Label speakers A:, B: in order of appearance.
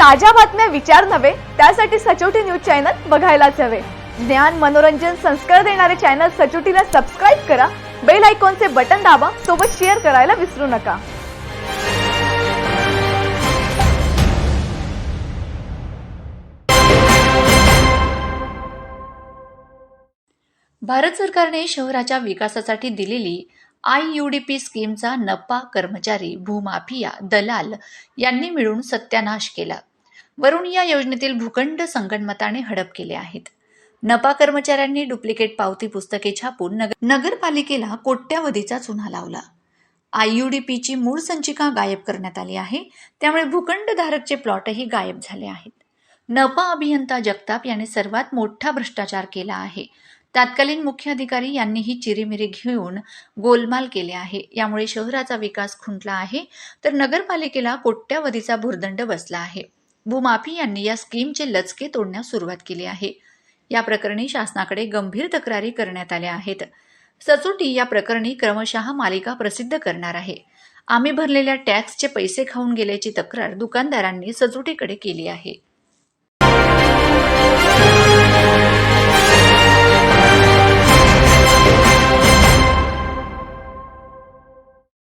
A: ताज्या बातम्या विचार नव्हे त्यासाठी सचोटी न्यूज चॅनल बघायलाच हवे. ज्ञान मनोरंजन संस्कार देणारे चॅनल सचोटीला सबस्क्राईब करा बेल आयकॉनचे बटन दाबा सोबत शेअर करायला विसरू नका.
B: भारत सरकारने शहराच्या विकासासाठी दिलेली आय यू डी पी स्कीमचा नपा कर्मचारी भूमाफिया दलाल यांनी मिळून सत्यानाश केला. वरून या योजनेतील भूखंड संगणमताने हडप केले आहेत. नपा कर्मचाऱ्यांनी डुप्लिकेट पावती पुस्तके छापून नगर नगरपालिकेला कोट्यावधीचा चुना लावला. आय यू डी पीची मूळ संचिका गायब करण्यात आली आहे त्यामुळे भूखंडधारकचे प्लॉटही गायब झाले आहेत. नपा अभियंता जगताप याने सर्वात मोठा भ्रष्टाचार केला आहे. तत्कालीन मुख्य अधिकारी यांनी ही चिरीमिरी घेऊन गोलमाल केले आहे. यामुळे शहराचा विकास खुंटला आहे तर नगरपालिकेला कोट्यावधीचा भुर्दंड बसला आहे. भूमाफी यांनी या स्कीमचे लचके तोडण्यास सुरुवात केली आहे. या प्रकरणी शासनाकडे गंभीर तक्रारी करण्यात आल्या आहेत. सचोटी या प्रकरणी क्रमशः मालिका प्रसिद्ध करणार आहे. आम्ही भरलेल्या टॅक्सचे पैसे खाऊन गेल्याची तक्रार दुकानदारांनी सचोटीकडे केली आहे.